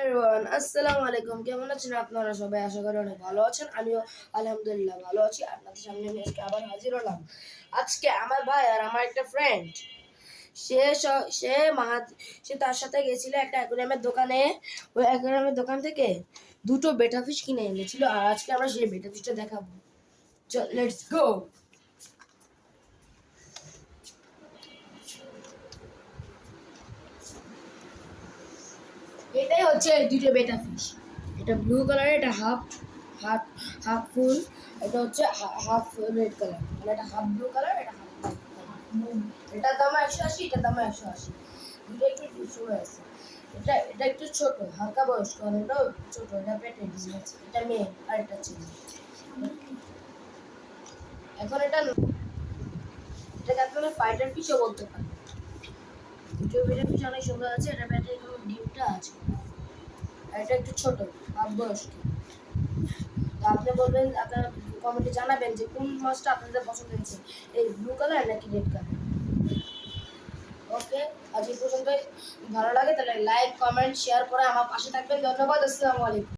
everyone, আসসালামু আলাইকুম। কেমন আছেন আপনারা সবাই? আশা করি অনেক ভালো আছেন। আমিও আলহামদুলিল্লাহ ভালো আছি। আপনাদের সামনে আমি আজকে আবার হাজির হলাম। আজকে আমার ভাই আর আমার একটা ফ্রেন্ড সে সে মাহাত সে তার সাথে গেছিল একটা অ্যাকোরিয়ামের দোকানে। ওই অ্যাকোরিয়ামের দোকান থেকে দুটো বেটা ফিশ কিনে এনেছিল। আর আজকে আমরা সেই বেটা ফিশটা দেখাবো। লেটস গো এটাই হচ্ছে দুটো বেটা ফিশ এটা ব্লু কালার এটা হাফ হাফ হাফ ফুল এটা হচ্ছে হাফ রেড কালার মানে এটা হাফ ব্লু কালার এটা হাফ এটার দাম একশো আশি এটার দাম একশো আশি। দুটো একটু দুশো আছে। এটা এটা একটু ছোট, হালকা বয়স্ক এটাও ছোট, এটা পেটে আছে। এটা মেয়ে আর এটা ছেলে এখন এটা এটাকে আপনারা ফাইটার ফিশও বলতে পারেন। দুটো বেটা ফিশ অনেক সুন্দর আছে, এটা পেটে কোনো ডিমটা আছে আর এটা একটু ছোট হাফ বয়স্ক। তো আপনি বলবেন, আপনারা কমেন্টে জানাবেন যে কোন মাছটা আপনাদের পছন্দ হয়েছে, এই ব্লু কালার নাকি রেড কালার ওকে আজ এই পর্যন্ত ভালো লাগে তাহলে লাইক কমেন্ট শেয়ার করে আমার পাশে থাকবেন। ধন্যবাদ, আসসালামু আলাইকুম।